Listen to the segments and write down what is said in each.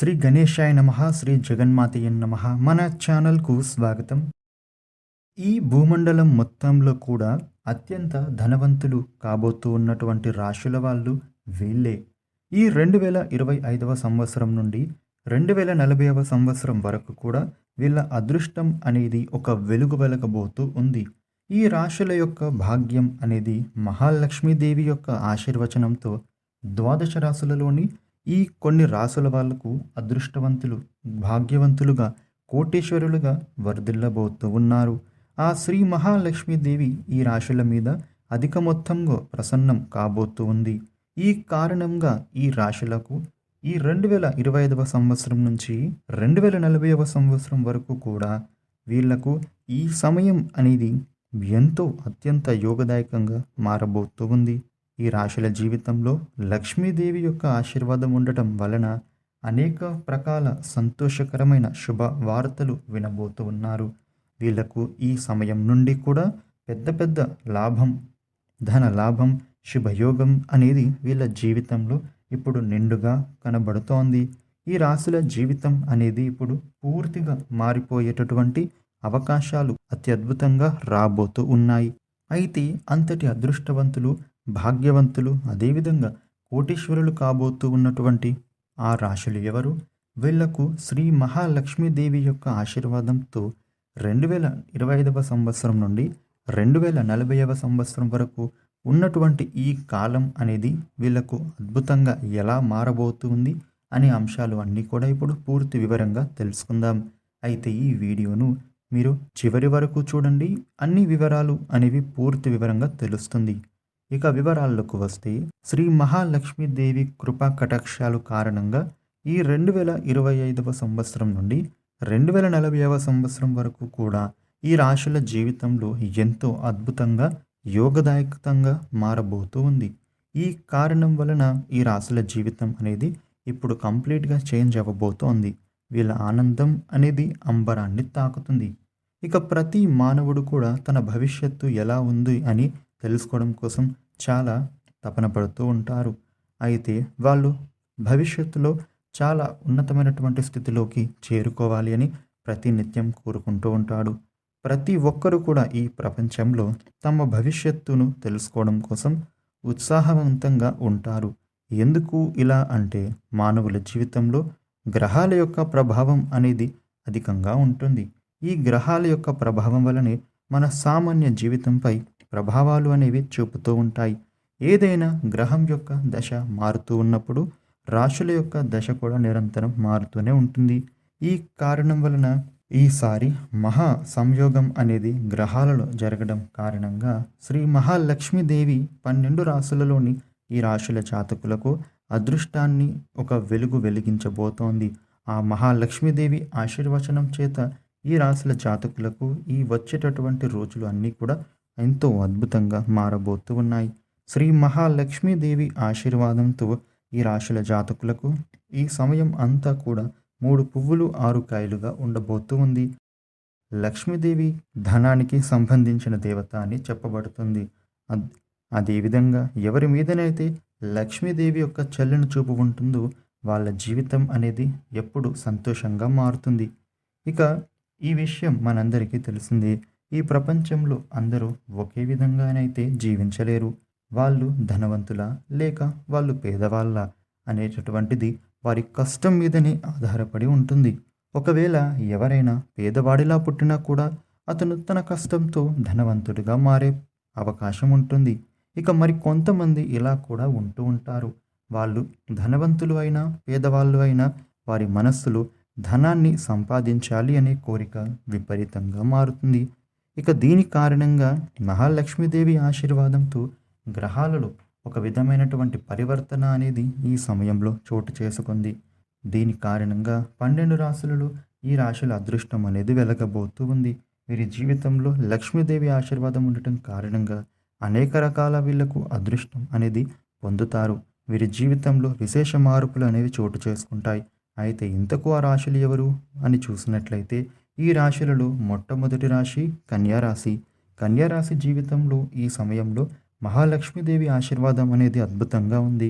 శ్రీ గణేశాయ నమ శ్రీ జగన్మాతయ్య నమ. మన ఛానల్కు స్వాగతం. ఈ భూమండలం మొత్తంలో కూడా అత్యంత ధనవంతులు కాబోతూ ఉన్నటువంటి రాశుల వాళ్ళు వీళ్ళే. ఈ రెండు వేల ఇరవై ఐదవ సంవత్సరం నుండి రెండు వేల నలభైవ సంవత్సరం వరకు కూడా వీళ్ళ అదృష్టం అనేది ఒక వెలుగు వెలగబోతూ ఉంది. ఈ రాశుల యొక్క భాగ్యం అనేది మహాలక్ష్మీదేవి యొక్క ఆశీర్వచనంతో ద్వాదశ రాశులలోని ఈ కొన్ని రాసుల వాళ్ళకు అదృష్టవంతులు భాగ్యవంతులుగా కోటేశ్వరులుగా వర్ధిల్లబోతూ ఉన్నారు. ఆ శ్రీ మహాలక్ష్మీదేవి ఈ రాశుల మీద అధిక మొత్తంలో ప్రసన్నం కాబోతూ ఉంది. ఈ కారణంగా ఈ రాశులకు ఈ రెండు వేల ఇరవై ఐదవ సంవత్సరం నుంచి రెండు వేల నలభైవ సంవత్సరం వరకు కూడా వీళ్ళకు ఈ సమయం అనేది ఎంతో అత్యంత యోగదాయకంగా మారబోతూ ఉంది. ఈ రాశుల జీవితంలో లక్ష్మీదేవి యొక్క ఆశీర్వాదం ఉండటం వలన అనేక ప్రకాల సంతోషకరమైన శుభ వార్తలు వినబోతూ ఉన్నారు. వీళ్ళకు ఈ సమయం నుండి కూడా పెద్ద పెద్ద లాభం ధన లాభం శుభయోగం అనేది వీళ్ళ జీవితంలో ఇప్పుడు నిండుగా కనబడుతోంది. ఈ రాశుల జీవితం అనేది ఇప్పుడు పూర్తిగా మారిపోయేటటువంటి అవకాశాలు అత్యద్భుతంగా రాబోతూ ఉన్నాయి. అయితే అంతటి అదృష్టవంతులు భాగ్యవంతులు. అదేవిధంగా కోటీశ్వరులు కాబోతూ ఉన్నటువంటి ఆ రాశులు ఎవరు? వీళ్ళకు శ్రీ మహాలక్ష్మీదేవి యొక్క ఆశీర్వాదంతో రెండు వేల ఇరవై ఐదవ సంవత్సరం నుండి రెండు వేల నలభైవ సంవత్సరం వరకు ఉన్నటువంటి ఈ కాలం అనేది వీళ్ళకు అద్భుతంగా ఎలా మారబోతుంది అనే అంశాలు అన్నీ కూడా ఇప్పుడు పూర్తి వివరంగా తెలుసుకుందాం. అయితే ఈ వీడియోను మీరు చివరి వరకు చూడండి. అన్ని వివరాలు అనేవి పూర్తి వివరంగా తెలుస్తుంది. ఇక వివరాల్లోకి వస్తే శ్రీ మహాలక్ష్మీదేవి కృపా కటాక్షాలు కారణంగా ఈ రెండు వేల ఇరవై ఐదవ సంవత్సరం నుండి రెండు వేల నలభైవ సంవత్సరం వరకు కూడా ఈ రాశుల జీవితంలో ఎంతో అద్భుతంగా యోగదాయకంగా మారబోతూ ఉంది. ఈ కారణం వలన ఈ రాశుల జీవితం అనేది ఇప్పుడు కంప్లీట్గా చేంజ్ అవ్వబోతోంది. వీళ్ళ ఆనందం అనేది అంబరాన్ని తాకుతుంది. ఇక ప్రతి మానవుడు కూడా తన భవిష్యత్తు ఎలా ఉంది అని తెలుసుకోవడం కోసం చాలా తపన పడుతూ ఉంటారు. అయితే వాళ్ళు భవిష్యత్తులో చాలా ఉన్నతమైనటువంటి స్థితిలోకి చేరుకోవాలి అని ప్రతినిత్యం కోరుకుంటూ ఉంటాడు. ప్రతి ఒక్కరూ కూడా ఈ ప్రపంచంలో తమ భవిష్యత్తును తెలుసుకోవడం కోసం ఉత్సాహవంతంగా ఉంటారు. ఎందుకు ఇలా అంటే మానవుల జీవితంలో గ్రహాల యొక్క ప్రభావం అనేది అధికంగా ఉంటుంది. ఈ గ్రహాల యొక్క ప్రభావం వలనే మన సామాన్య జీవితంపై ప్రభావాలు అనేవి చూపుతూ ఉంటాయి. ఏదైనా గ్రహం యొక్క దశ మారుతూ ఉన్నప్పుడు రాశుల యొక్క దశ కూడా నిరంతరం మారుతూనే ఉంటుంది. ఈ కారణం వలన ఈసారి మహా సంయోగం అనేది గ్రహాలలో జరగడం కారణంగా శ్రీ మహాలక్ష్మీదేవి పన్నెండు రాశులలోని ఈ రాశుల జాతకులకు అదృష్టాన్ని ఒక వెలుగు వెలిగించబోతోంది. ఆ మహాలక్ష్మీదేవి ఆశీర్వచనం చేత ఈ రాశుల జాతకులకు ఈ వచ్చేటటువంటి రోజులు అన్నీ కూడా ఎంతో అద్భుతంగా మారబోతూ ఉన్నాయి. శ్రీ మహాలక్ష్మీదేవి ఆశీర్వాదంతో ఈ రాశుల జాతకులకు ఈ సమయం అంతా కూడా మూడు పువ్వులు ఆరు కాయలుగా ఉండబోతూ ఉంది. లక్ష్మీదేవి ధనానికి సంబంధించిన దేవత అని చెప్పబడుతుంది. అదేవిధంగా ఎవరి మీదనైతే లక్ష్మీదేవి యొక్క చల్లని చూపు ఉంటుందో వాళ్ళ జీవితం అనేది ఎప్పుడు సంతోషంగా మారుతుంది. ఇక ఈ విషయం మనందరికీ తెలిసిందే. ఈ ప్రపంచంలో అందరూ ఒకే విధంగానైతే జీవించలేరు. వాళ్ళు ధనవంతుల లేక వాళ్ళు పేదవాళ్ళ అనేటటువంటిది వారి కష్టం మీదనే ఆధారపడి ఉంటుంది. ఒకవేళ ఎవరైనా పేదవాడిలా పుట్టినా కూడా అతను తన కష్టంతో ధనవంతుడిగా మారే అవకాశం ఉంటుంది. ఇక మరి కొంతమంది ఇలా కూడా ఉంటూ ఉంటారు. వాళ్ళు ధనవంతులు అయినా పేదవాళ్ళు అయినా వారి మనస్సులో ధనాన్ని సంపాదించాలి అనే కోరిక విపరీతంగా మారుతుంది. ఇక దీని కారణంగా మహాలక్ష్మీదేవి ఆశీర్వాదంతో గ్రహాలలో ఒక విధమైనటువంటి పరివర్తన అనేది ఈ సమయంలో చోటు చేసుకుంది. దీని కారణంగా పన్నెండు రాశులలో ఈ రాశుల అదృష్టం అనేది వెలగబోతూ ఉంది. వీరి జీవితంలో లక్ష్మీదేవి ఆశీర్వాదం ఉండటం కారణంగా అనేక రకాల వీళ్ళకు అదృష్టం అనేది పొందుతారు. వీరి జీవితంలో విశేష మార్పులు అనేవి చోటు చేసుకుంటాయి. అయితే ఇంతకు ఆ రాశులు ఎవరు అని చూసినట్లయితే ఈ రాశులలో మొట్టమొదటి రాశి కన్యారాశి కన్యారాశి జీవితంలో ఈ సమయంలో మహాలక్ష్మీదేవి ఆశీర్వాదం అనేది అద్భుతంగా ఉంది.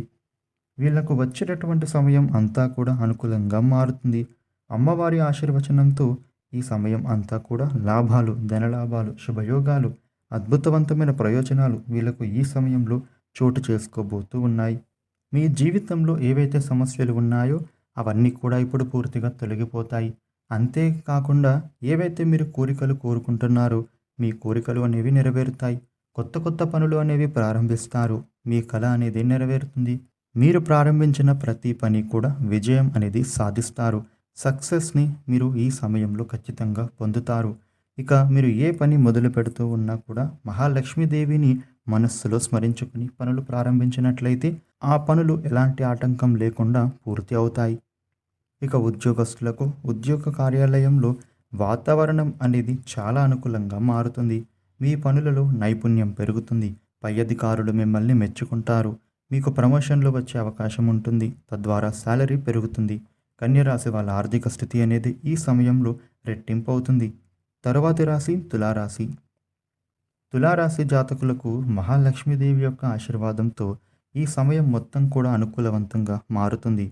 వీళ్ళకు వచ్చేటటువంటి సమయం అంతా కూడా అనుకూలంగా మారుతుంది. అమ్మవారి ఆశీర్వచనంతో ఈ సమయం అంతా కూడా లాభాలు ధనలాభాలు శుభయోగాలు అద్భుతవంతమైన ప్రయోజనాలు వీళ్ళకు ఈ సమయంలో చోటు చేసుకోబోతూ ఉన్నాయి. మీ జీవితంలో ఏవైతే సమస్యలు ఉన్నాయో అవన్నీ కూడా ఇప్పుడు పూర్తిగా తొలగిపోతాయి. అంతేకాకుండా ఏవైతే మీరు కోరికలు కోరుకుంటున్నారో మీ కోరికలు అనేవి నెరవేరుతాయి. కొత్త కొత్త పనులు అనేవి ప్రారంభిస్తారు. మీ కళ అనేది నెరవేరుతుంది. మీరు ప్రారంభించిన ప్రతి పని కూడా విజయం అనేది సాధిస్తారు. సక్సెస్ని మీరు ఈ సమయంలో ఖచ్చితంగా పొందుతారు. ఇక మీరు ఏ పని మొదలు పెడుతూ ఉన్నా కూడా మహాలక్ష్మీదేవిని మనస్సులో స్మరించుకుని పనులు ప్రారంభించినట్లయితే ఆ పనులు ఎలాంటి ఆటంకం లేకుండా పూర్తి అవుతాయి. ఇక ఉద్యోగస్తులకు ఉద్యోగ కార్యాలయంలో వాతావరణం అనేది చాలా అనుకూలంగా మారుతుంది. మీ పనులలో నైపుణ్యం పెరుగుతుంది. పై అధికారులు మిమ్మల్ని మెచ్చుకుంటారు. మీకు ప్రమోషన్లు వచ్చే అవకాశం ఉంటుంది. తద్వారా శాలరీ పెరుగుతుంది. కన్యరాశి వాళ్ళ ఆర్థిక స్థితి అనేది ఈ సమయంలో రెట్టింపు అవుతుంది తరువాతి రాశి తులారాశి. తులారాశి జాతకులకు మహాలక్ష్మీదేవి యొక్క ఆశీర్వాదంతో ఈ సమయం మొత్తం కూడా అనుకూలవంతంగా మారుతుంది.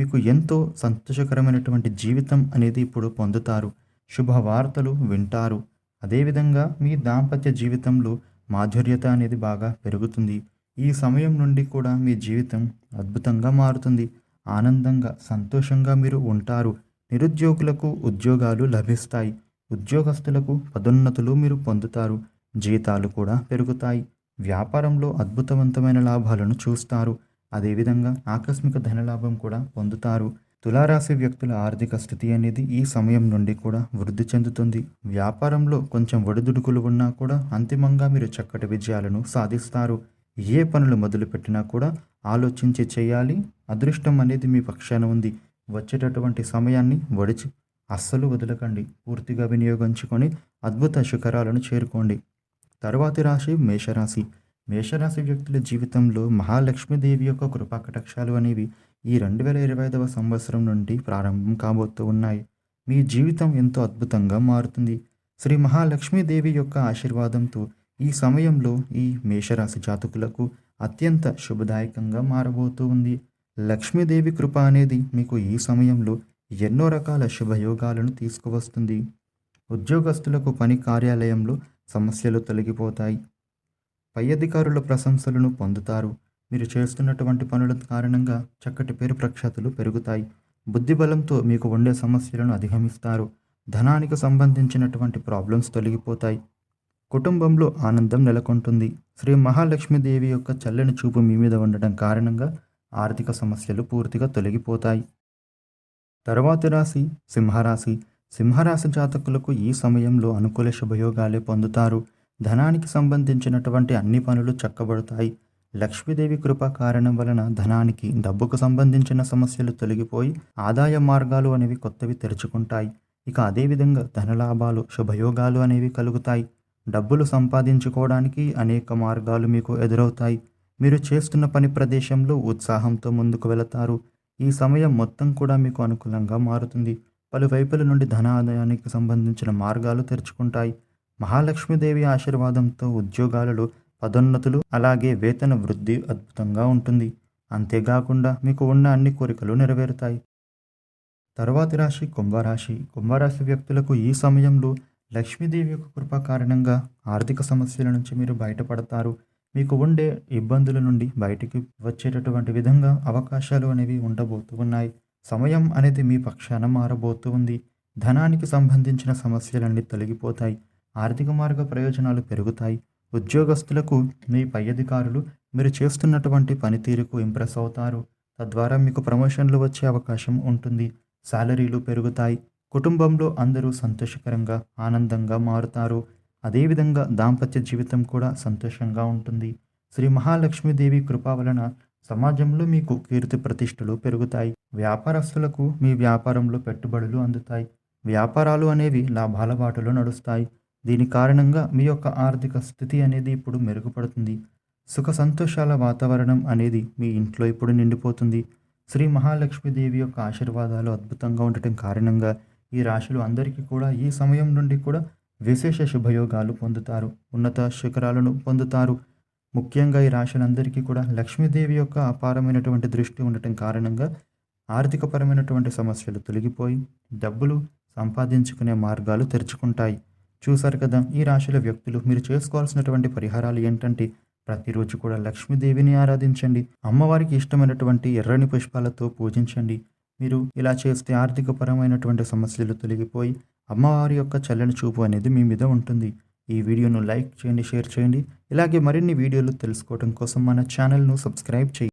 మీకు ఎంతో సంతోషకరమైనటువంటి జీవితం అనేది ఇప్పుడు పొందుతారు. శుభవార్తలు వింటారు. అదేవిధంగా మీ దాంపత్య జీవితంలో మాధుర్యత అనేది బాగా పెరుగుతుంది. ఈ సమయం నుండి కూడా మీ జీవితం అద్భుతంగా మారుతుంది. ఆనందంగా సంతోషంగా మీరు ఉంటారు. నిరుద్యోగులకు ఉద్యోగాలు లభిస్తాయి. ఉద్యోగస్తులకు పదోన్నతులు మీరు పొందుతారు. జీతాలు కూడా పెరుగుతాయి. వ్యాపారంలో అద్భుతవంతమైన లాభాలను చూస్తారు. అదేవిధంగా ఆకస్మిక ధనలాభం కూడా పొందుతారు. తులారాశి వ్యక్తుల ఆర్థిక స్థితి అనేది ఈ సమయం నుండి కూడా వృద్ధి చెందుతుంది. వ్యాపారంలో కొంచెం ఒడిదుడుకులు ఉన్నా కూడా అంతిమంగా మీరు చక్కటి విజయాలను సాధిస్తారు. ఏ పనులు మొదలుపెట్టినా కూడా ఆలోచించి చేయాలి. అదృష్టం అనేది మీ పక్షాన ఉంది. వచ్చేటటువంటి సమయాన్ని వడిచి అస్సలు వదలకండి. పూర్తిగా వినియోగించుకొని అద్భుత శిఖరాలను చేరుకోండి. తరువాతి రాశి మేషరాశి. మేషరాశి వ్యక్తుల జీవితంలో మహాలక్ష్మీదేవి యొక్క కృపా కటాక్షాలు అనేవి ఈ రెండు వేల ఇరవై ఐదవ సంవత్సరం నుండి ప్రారంభం కాబోతూ ఉన్నాయి. మీ జీవితం ఎంతో అద్భుతంగా మారుతుంది. శ్రీ మహాలక్ష్మీదేవి యొక్క ఆశీర్వాదంతో ఈ సమయంలో ఈ మేషరాశి జాతకులకు అత్యంత శుభదాయకంగా మారబోతూ ఉంది. లక్ష్మీదేవి కృప అనేది మీకు ఈ సమయంలో ఎన్నో రకాల శుభయోగాలను తీసుకువస్తుంది. ఉద్యోగస్తులకు పని కార్యాలయంలో సమస్యలు తొలగిపోతాయి. పై అధికారుల ప్రశంసలను పొందుతారు. మీరు చేస్తున్నటువంటి పనుల కారణంగా చక్కటి పేరు ప్రఖ్యాతులు పెరుగుతాయి. బుద్ధిబలంతో మీకు ఉండే సమస్యలను అధిగమిస్తారు. ధనానికి సంబంధించినటువంటి ప్రాబ్లమ్స్ తొలగిపోతాయి. కుటుంబంలో ఆనందం నెలకొంటుంది. శ్రీ మహాలక్ష్మీదేవి యొక్క చల్లని చూపు మీ మీద ఉండడం కారణంగా ఆర్థిక సమస్యలు పూర్తిగా తొలగిపోతాయి. తరువాతి రాశి సింహరాశి. సింహరాశి జాతకులకు ఈ సమయంలో అనుకూల శుభయోగాలే పొందుతారు. ధనానికి సంబంధించినటువంటి అన్ని పనులు చక్కబడతాయి. లక్ష్మీదేవి కృప కారణం వలన ధనానికి డబ్బుకు సంబంధించిన సమస్యలు తొలగిపోయి ఆదాయ మార్గాలు అనేవి కొత్తవి తెరుచుకుంటాయి. ఇక అదేవిధంగా ధనలాభాలు శుభయోగాలు అనేవి కలుగుతాయి. డబ్బులు సంపాదించుకోవడానికి అనేక మార్గాలు మీకు ఎదురవుతాయి. మీరు చేస్తున్న పని ప్రదేశంలో ఉత్సాహంతో ముందుకు వెళతారు. ఈ సమయం మొత్తం కూడా మీకు అనుకూలంగా మారుతుంది. పలు వైపుల నుండి ధన ఆదాయానికి సంబంధించిన మార్గాలు తెరుచుకుంటాయి. మహాలక్ష్మీదేవి ఆశీర్వాదంతో ఉద్యోగాలలో పదోన్నతులు అలాగే వేతన వృద్ధి అద్భుతంగా ఉంటుంది. అంతేకాకుండా మీకు ఉన్న అన్ని కోరికలు నెరవేరుతాయి. తరువాతి రాశి కుంభరాశి. కుంభరాశి వ్యక్తులకు ఈ సమయంలో లక్ష్మీదేవి యొక్క కృప కారణంగా ఆర్థిక సమస్యల నుంచి మీరు బయటపడతారు. మీకు ఉండే ఇబ్బందుల నుండి బయటికి వచ్చేటటువంటి విధంగా అవకాశాలు అనేవి ఉండబోతూ ఉన్నాయి. సమయం అనేది మీ పక్షాన మారబోతూ ఉంది. ధనానికి సంబంధించిన సమస్యలన్నీ తొలగిపోతాయి. ఆర్థిక మార్గ ప్రయోజనాలు పెరుగుతాయి. ఉద్యోగస్తులకు మీ పై అధికారులు మీరు చేస్తున్నటువంటి పనితీరుకు ఇంప్రెస్ అవుతారు. తద్వారా మీకు ప్రమోషన్లు వచ్చే అవకాశం ఉంటుంది. శాలరీలు పెరుగుతాయి. కుటుంబంలో అందరూ సంతోషకరంగా ఆనందంగా మారుతారు. అదేవిధంగా దాంపత్య జీవితం కూడా సంతోషంగా ఉంటుంది. శ్రీ మహాలక్ష్మీదేవి కృప వలన సమాజంలో మీకు కీర్తి ప్రతిష్టలు పెరుగుతాయి. వ్యాపారస్తులకు మీ వ్యాపారంలో పెట్టుబడులు అందుతాయి. వ్యాపారాలు అనేవి లాభాల బాటలో నడుస్తాయి. దీని కారణంగా మీ యొక్క ఆర్థిక స్థితి అనేది ఇప్పుడు మెరుగుపడుతుంది. సుఖ సంతోషాల వాతావరణం అనేది మీ ఇంట్లో ఇప్పుడు నిండిపోతుంది. శ్రీ మహాలక్ష్మీదేవి యొక్క ఆశీర్వాదాలు అద్భుతంగా ఉండటం కారణంగా ఈ రాశులు అందరికీ కూడా ఈ సమయం నుండి కూడా విశేష శుభయోగాలు పొందుతారు. ఉన్నత శిఖరాలను పొందుతారు. ముఖ్యంగా ఈ రాశులందరికీ కూడా లక్ష్మీదేవి యొక్క అపారమైనటువంటి దృష్టి ఉండటం కారణంగా ఆర్థికపరమైనటువంటి సమస్యలు తొలగిపోయి డబ్బులు సంపాదించుకునే మార్గాలు తెరుచుకుంటాయి. చూసారు కదా ఈ రాశుల వ్యక్తులు మీరు చేసుకోవాల్సినటువంటి పరిహారాలు ఏంటంటే ప్రతిరోజు కూడా లక్ష్మీదేవిని ఆరాధించండి అమ్మవారికి ఇష్టమైనటువంటి ఎర్రని పుష్పాలతో పూజించండి. మీరు ఇలా చేస్తే ఆర్థికపరమైనటువంటి సమస్యలు తొలగిపోయి అమ్మవారి యొక్క చల్లని చూపు అనేది మీ మీద ఉంటుంది. ఈ వీడియోను లైక్ చేయండి షేర్ చేయండి. ఇలాగే మరిన్ని వీడియోలు తెలుసుకోవడం కోసం మన ఛానల్ను సబ్స్క్రైబ్ చేయండి.